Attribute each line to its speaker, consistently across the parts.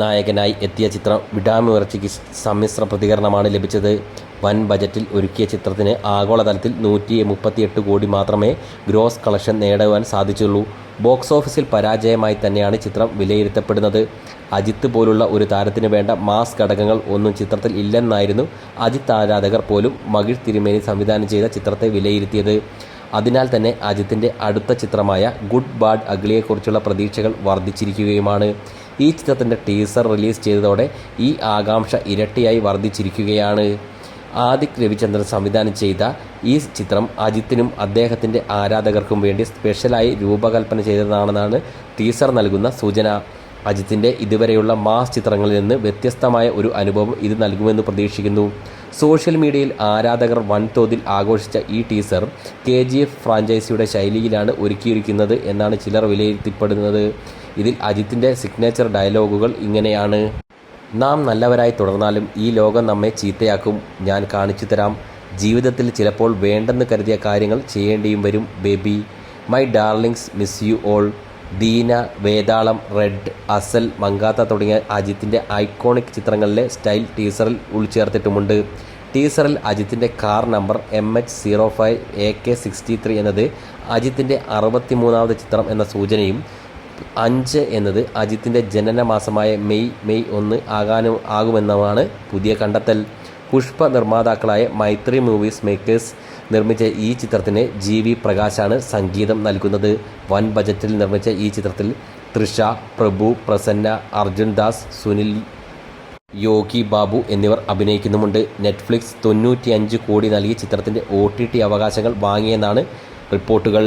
Speaker 1: നായകനായി എത്തിയ ചിത്രം വിടാമുയർച്ചയ്ക്ക് സമ്മിശ്ര പ്രതികരണമാണ് ലഭിച്ചത്. വൻ ബജറ്റിൽ ഒരുക്കിയ ചിത്രത്തിന് ആഗോളതലത്തിൽ നൂറ്റി മുപ്പത്തിയെട്ട് കോടി മാത്രമേ ഗ്രോസ് കളക്ഷൻ നേടുവാൻ സാധിച്ചുള്ളൂ. ബോക്സ് ഓഫീസിൽ പരാജയമായി തന്നെയാണ് ചിത്രം വിലയിരുത്തപ്പെടുന്നത്. അജിത്ത് പോലുള്ള ഒരു താരത്തിന് വേണ്ട മാസ് ഘടകങ്ങൾ ഒന്നും ചിത്രത്തിൽ ഇല്ലെന്നായിരുന്നു അജിത്ത് ആരാധകർ പോലും മകിഴ് തിരുമേനി സംവിധാനം ചെയ്ത ചിത്രത്തെ വിലയിരുത്തിയത്. അതിനാൽ തന്നെ അജിത്തിന്റെ അടുത്ത ചിത്രമായ ഗുഡ് ബാഡ് അഗ്ലിയെക്കുറിച്ചുള്ള പ്രതീക്ഷകൾ വർദ്ധിച്ചിരിക്കുകയുമാണ്. ഈ ചിത്രത്തിന്റെ ടീസർ റിലീസ് ചെയ്തതോടെ ഈ ആകാംക്ഷ ഇരട്ടിയായി വർദ്ധിച്ചിരിക്കുകയാണ്. ആദിക് രവിചന്ദ്രൻ സംവിധാനം ചെയ്ത ഈ ചിത്രം അജിത്തിനും അദ്ദേഹത്തിന്റെ ആരാധകർക്കും വേണ്ടി സ്പെഷ്യലായി രൂപകൽപ്പന ചെയ്തതാണെന്നാണ് ടീസർ നൽകുന്ന സൂചന. അജിത്തിന്റെ ഇതുവരെയുള്ള മാസ് ചിത്രങ്ങളിൽ നിന്ന് വ്യത്യസ്തമായ ഒരു അനുഭവം ഇത് നൽകുമെന്ന് പ്രതീക്ഷിക്കുന്നു. സോഷ്യൽ മീഡിയയിൽ ആരാധകർ വൻതോതിൽ ആഘോഷിച്ച ഈ ടീസർ കെ ജി എഫ് ഫ്രാഞ്ചൈസിയുടെ ശൈലിയിലാണ് ഒരുക്കിയിരിക്കുന്നത് എന്നാണ് ചിലർ വിലയിരുത്തപ്പെടുന്നത്. ഇതിൽ അജിത്തിന്റെ സിഗ്നേച്ചർ ഡയലോഗുകൾ ഇങ്ങനെയാണ്. നാം നല്ലവരായി തുടർന്നാലും ഈ ലോകം നമ്മെ ചീത്തയാക്കും. ഞാൻ കാണിച്ചു തരാം. ജീവിതത്തിൽ ചിലപ്പോൾ വേണ്ടെന്ന് കരുതിയ കാര്യങ്ങൾ ചെയ്യേണ്ടിയും വരും baby. My darlings miss you all. Dheena Vedalam Red Asal Mankatha തുടങ്ങിയ അജിത്തിന്റെ ഐക്കോണിക് ചിത്രങ്ങളിലെ സ്റ്റൈൽ ടീസറിൽ ഉൾച്ചേർത്തിട്ടുമുണ്ട്. ടീസറിൽ അജിത്തിന്റെ car number M H zero five A K sixty three എന്നത് അജിത്തിന്റെ അറുപത്തിമൂന്നാമത് ചിത്രം എന്ന സൂചനയും അഞ്ച് എന്നത് അജിത്തിന്റെ ജനനമാസമായ മെയ് മെയ് ഒന്ന് ആകാനും ആകുമെന്നുമാണ് പുതിയ കണ്ടെത്തൽ. പുഷ്പ നിർമ്മാതാക്കളായ മൈത്രി മൂവീസ് മേക്കേഴ്സ് നിർമ്മിച്ച ഈ ചിത്രത്തിന് ജി വി പ്രകാശാണ് സംഗീതം നൽകുന്നത്. വൻ ബജറ്റിൽ നിർമ്മിച്ച ഈ ചിത്രത്തിൽ തൃഷ പ്രഭു പ്രസന്ന അർജുൻ ദാസ് സുനിൽ യോഗി ബാബു എന്നിവർ അഭിനയിക്കുന്നുമുണ്ട്. നെറ്റ്ഫ്ലിക്സ് തൊണ്ണൂറ്റിയഞ്ച് കോടി നൽകി ചിത്രത്തിന്റെ ഒ ടി ടി അവകാശങ്ങൾ വാങ്ങിയെന്നാണ് റിപ്പോർട്ടുകൾ.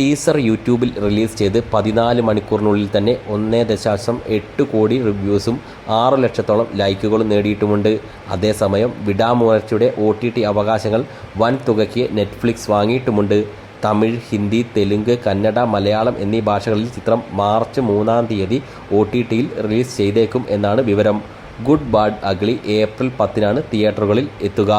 Speaker 1: ടീസർ യൂട്യൂബിൽ റിലീസ് ചെയ്ത് പതിനാല് മണിക്കൂറിനുള്ളിൽ തന്നെ ഒന്നേ ദശാംശം എട്ട് കോടി റിവ്യൂസും ആറ് ലക്ഷത്തോളം ലൈക്കുകളും നേടിയിട്ടുമുണ്ട്. അതേസമയം വിടാമുയർച്ചയുടെ ഒ ടി ടി അവകാശങ്ങൾ വൻ തുകയ്ക്ക് നെറ്റ്ഫ്ലിക്സ് വാങ്ങിയിട്ടുമുണ്ട്. തമിഴ് ഹിന്ദി തെലുങ്ക് കന്നഡ മലയാളം എന്നീ ഭാഷകളിൽ ചിത്രം മാർച്ച് മൂന്നാം തീയതി ഒ ടി ടിയിൽ റിലീസ് ചെയ്തേക്കും എന്നാണ് വിവരം. ഗുഡ് ബാഡ് അഗ്ലി ഏപ്രിൽ പത്തിനാണ് തിയേറ്ററുകളിൽ എത്തുക.